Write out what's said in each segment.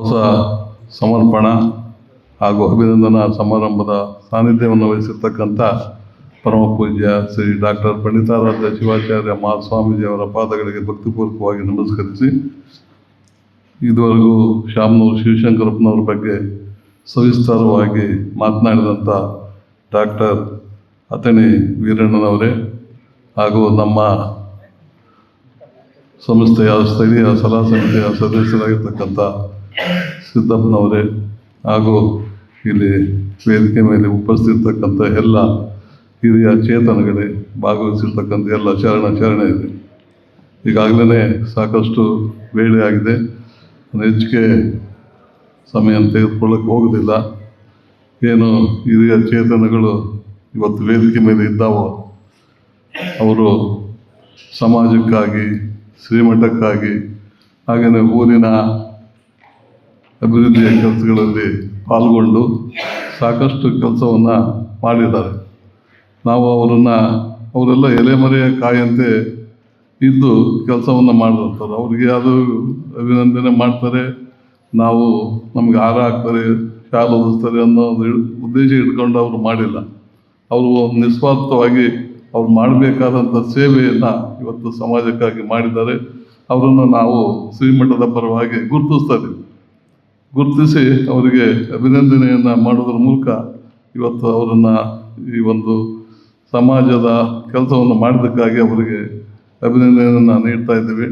ಹೊಸ ಸಮರ್ಪಣ ಹಾಗೂ ಅಭಿನಂದನಾ ಸಮಾರಂಭದ ಸಾನ್ನಿಧ್ಯವನ್ನು ವಹಿಸಿರ್ತಕ್ಕಂಥ ಪರಮ ಪೂಜ್ಯ ಶ್ರೀ ಡಾಕ್ಟರ್ ಪಂಡಿತಾರಾಧ್ಯ ಶಿವಾಚಾರ್ಯ ಮಹಾಸ್ವಾಮೀಜಿಯವರ ಪಾದಗಳಿಗೆ ಭಕ್ತಿಪೂರ್ವಕವಾಗಿ ನಮಸ್ಕರಿಸಿ, ಇದುವರೆಗೂ ಶಾಮನೂರು ಶಿವಶಂಕರಪ್ಪನವರ ಬಗ್ಗೆ ಸವಿಸ್ತಾರವಾಗಿ ಮಾತನಾಡಿದಂಥ ಡಾಕ್ಟರ್ ಅಥಣಿ ವೀರಣ್ಣನವರೇ ಹಾಗೂ ನಮ್ಮ ಸಂಸ್ಥೆಯ ಸ್ಥಳೀಯ ಸಲಹಾ ಸಮಿತಿಯ ಸದಸ್ಯರಾಗಿರ್ತಕ್ಕಂಥ ಸಿದ್ದಪ್ಪನವರೇ, ಹಾಗೂ ಇಲ್ಲಿ ವೇದಿಕೆ ಮೇಲೆ ಉಪಸ್ಥಿತಿರ್ತಕ್ಕಂಥ ಎಲ್ಲ ಹಿರಿಯ ಚೇತನಗಳೇ ಭಾಗವಹಿಸಿರ್ತಕ್ಕಂಥ ಎಲ್ಲ ಚರಣ ಚರಣ ಇದೆ. ಈಗಾಗಲೇ ಸಾಕಷ್ಟು ವೇಳೆ ಆಗಿದೆ. ಹೆಚ್ಚಿಗೆ ಸಮಯ ತೆಗೆದುಕೊಳ್ಳಕ್ಕೆ ಹೋಗೋದಿಲ್ಲ. ಏನು ಹಿರಿಯ ಚೇತನಗಳು ಇವತ್ತು ವೇದಿಕೆ ಮೇಲೆ ಇದ್ದಾವೋ, ಅವರು ಸಮಾಜಕ್ಕಾಗಿ, ಶ್ರೀಮಠಕ್ಕಾಗಿ, ಹಾಗೆಯೇ ಊರಿನ ಅಭಿವೃದ್ಧಿಯ ಕೆಲಸಗಳಲ್ಲಿ ಪಾಲ್ಗೊಂಡು ಸಾಕಷ್ಟು ಕೆಲಸವನ್ನು ಮಾಡಿದ್ದಾರೆ. ನಾವು ಅವರನ್ನು, ಅವರೆಲ್ಲ ಎಲೆಮರೆಯ ಕಾಯಂತೆ ಇದ್ದು ಕೆಲಸವನ್ನು ಮಾಡಿರ್ತಾರೆ. ಅವ್ರಿಗೆ ಅದು ಅಭಿನಂದನೆ ಮಾಡ್ತಾರೆ. ನಾವು ನಮ್ಗೆ ಹಾರ ಹಾಕ್ತಾರೆ, ಶಾಲು ಹೊದಿಸ್ತಾರೆ ಅನ್ನೋ ಒಂದು ಉದ್ದೇಶ ಇಟ್ಕೊಂಡು ಅವರು ಮಾಡಿಲ್ಲ. ಅವರು ನಿಸ್ವಾರ್ಥವಾಗಿ ಅವ್ರು ಮಾಡಬೇಕಾದಂಥ ಸೇವೆಯನ್ನು ಇವತ್ತು ಸಮಾಜಕ್ಕಾಗಿ ಮಾಡಿದ್ದಾರೆ. ಅವರನ್ನು ನಾವು ಶ್ರೀಮಠದ ಪರವಾಗಿ ಗುರುತಿಸ್ತಾ ಇದ್ದೀವಿ. ಗುರುತಿಸಿ ಅವರಿಗೆ ಅಭಿನಂದನೆಯನ್ನು ಮಾಡೋದ್ರ ಮೂಲಕ ಇವತ್ತು ಅವರನ್ನು ಈ ಒಂದು ಸಮಾಜದ ಕೆಲಸವನ್ನು ಮಾಡಿದ್ದಕ್ಕಾಗಿ ಅವರಿಗೆ ಅಭಿನಂದನೆಯನ್ನು ನೀಡ್ತಾ ಇದ್ದೀವಿ.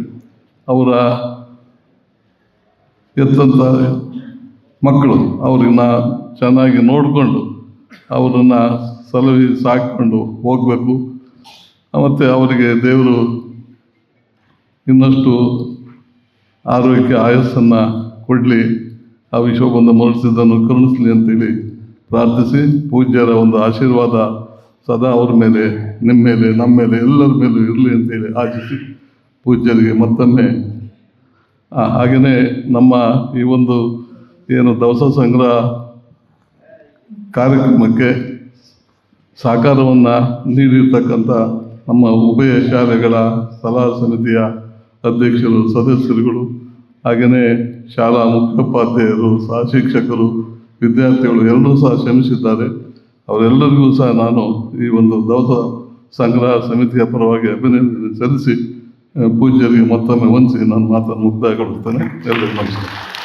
ಅವರ ಎತ್ತಂಥ ಮಕ್ಕಳು ಅವ್ರನ್ನ ಚೆನ್ನಾಗಿ ನೋಡಿಕೊಂಡು ಅವರನ್ನು ಸಲಹೆ ಸಾಕಿಕೊಂಡು ಹೋಗಬೇಕು. ಮತ್ತು ಅವರಿಗೆ ದೇವರು ಇನ್ನಷ್ಟು ಆರೋಗ್ಯ, ಆಯಸ್ಸನ್ನು ಕೊಡಲಿ. ಆ ವಿಶ್ವಬಂಧ ಮರಳಿಸಿದ್ದನ್ನು ಕರುಣಿಸಲಿ ಅಂತೇಳಿ ಪ್ರಾರ್ಥಿಸಿ, ಪೂಜ್ಯರ ಒಂದು ಆಶೀರ್ವಾದ ಸದಾ ಅವ್ರ ಮೇಲೆ ನಿಮ್ಮ ಮೇಲೆ ನಮ್ಮ ಮೇಲೆ, ಎಲ್ಲರ ಮೇಲೂ ಇರಲಿ ಅಂತೇಳಿ ಆಶಿಸಿ ಪೂಜ್ಯರಿಗೆ ಮತ್ತೊಮ್ಮೆ. ಹಾಗೆಯೇ ನಮ್ಮ ಈ ಒಂದು ಏನು ದವಸ ಸಂಗ್ರಹ ಕಾರ್ಯಕ್ರಮಕ್ಕೆ ಸಹಕಾರವನ್ನು ನೀಡಿರ್ತಕ್ಕಂಥ ನಮ್ಮ ಉಭಯ ಶಾಲೆಗಳ ಸಲಹಾ ಸಮಿತಿಯ ಅಧ್ಯಕ್ಷರು, ಸದಸ್ಯರುಗಳು ಹಾಗೆಯೇ ಶಾಲಾ ಮುಖ್ಯೋಪಾಧ್ಯಾಯರು ಸಹ ಶಿಕ್ಷಕರು, ವಿದ್ಯಾರ್ಥಿಗಳು ಎಲ್ಲರೂ ಸಹ ಶ್ರಮಿಸಿದ್ದಾರೆ. ಅವರೆಲ್ಲರಿಗೂ ಸಹ ನಾನು ಈ ಒಂದು ದವಸ ಸಂಗ್ರಹ ಸಮಿತಿಯ ಪರವಾಗಿ ಅಭಿನಂದನೆ ಸಲ್ಲಿಸಿ ಪೂಜ್ಯರಿಗೆ ಮತ್ತೊಮ್ಮೆ ವಂದಿಸಿ ನಾನು ಮಾತನ್ನು ಮುಕ್ತಾಯಗೊಳಿಸ್ತೇನೆ ಎಲ್ಲರಿಗೂ ನಮಸ್ಕಾರ.